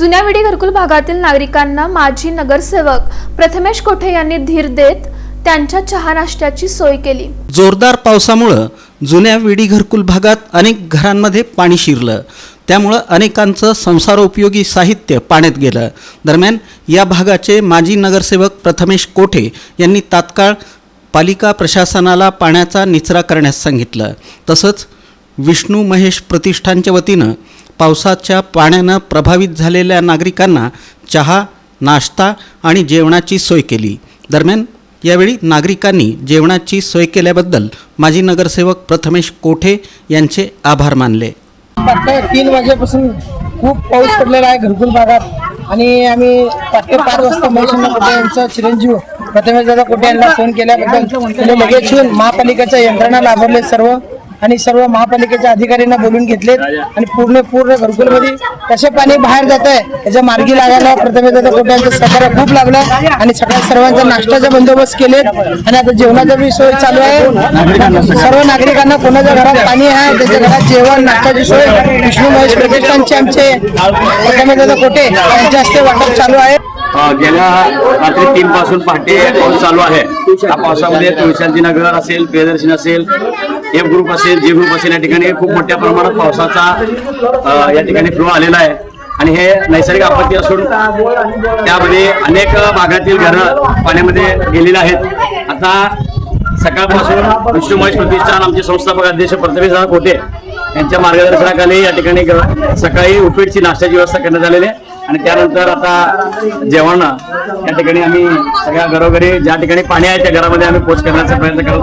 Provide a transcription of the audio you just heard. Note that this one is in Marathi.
जुन्या विडी घरकुल भागातील नागरिकांना माजी नगरसेवक प्रथमेश कोठे यांनी धीर देत त्यांच्या चहा नाश्त्याची सोय केली. जोरदार पावसामुळं जुन्या विडी घरकुल भागात अनेक घरांमध्ये पाणी शिरलं. त्यामुळं अनेकांचं संसारोपयोगी साहित्य पाण्यात गेलं. दरम्यान या भागाचे माजी नगरसेवक प्रथमेश कोठे यांनी तात्काळ पालिका प्रशासनाला पाण्याचा निचरा करण्यास सांगितलं. तसंच विष्णू महेश प्रतिष्ठानच्या वतीनं पावसाच्या पाण्यानं प्रभावित झालेल्या नागरिकांना चहा नाश्ता आणि जेवणाची सोय केली. दरम्यान यावेळी नागरिकांनी जेवणाची सोय केल्याबद्दल माजी नगरसेवक प्रथमेश कोठे यांचे आभार मानले. तीन वाजेपासून खूप पाऊस पडलेला आहे घरकुल भागात आणि आम्ही पाठे पाच वाजता महेशना कोटे यांचा चिरंजीव प्रथमेश दादा कोटे यांना फोन केल्याबद्दल लगेच येऊन महापालिकेच्या यंत्रणा लाभले सर्व. आणि सर्व महापालिकेच्या अधिकाऱ्यांना बोलून घेतलेत आणि पूर्ण पूर्ण घरकुलमध्ये कसे पाणी बाहेर जात आहे त्याच्या मार्गी लागायला प्रथमेचा दादा सहकार्य खूप लागला आणि सकाळ सर्वांचा नाश्त्याचा बंदोबस्त केलेत. आणि आता जेवणाचा बी सोय चालू आहे. सर्व नागरिकांना कोणाच्या घरात पाणी आहे त्याच्या घरात जेवण नाश्त्याची सोय. विष्णू महेश प्रतिष्ठानचे आमचे प्रथमेशदादा कोटे यांच्या हस्ते वाटप चालू आहे. गेल्या रात्री तीन पासून पहाटे पाऊस चालू आहे. त्या पावसामध्ये तुळशांती नगर असेल प्रियदर्शन असेल एफ ग्रुप असेल जे ग्रुप असेल या ठिकाणी खूप मोठ्या प्रमाणात पावसाचा या ठिकाणी फ्लो आलेला आहे. आणि हे नैसर्गिक आपत्ती असून त्यामध्ये अनेक भागातील घरं पाण्यामध्ये गेलेली आहेत. आता सकाळपासून विष्णू महेश प्रतिष्ठान आमचे संस्थापक अध्यक्ष प्रथमेश कोटे यांच्या मार्गदर्शनाखाली या ठिकाणी सकाळी उपीटची नाश्त्याची व्यवस्था करण्यात आलेली आहे. आणि त्यानंतर आता जेवण या ठिकाणी आम्ही सगळ्या घरोघरी ज्या ठिकाणी पाणी आहे त्या घरामध्ये आम्ही पोच करण्याचा प्रयत्न करतो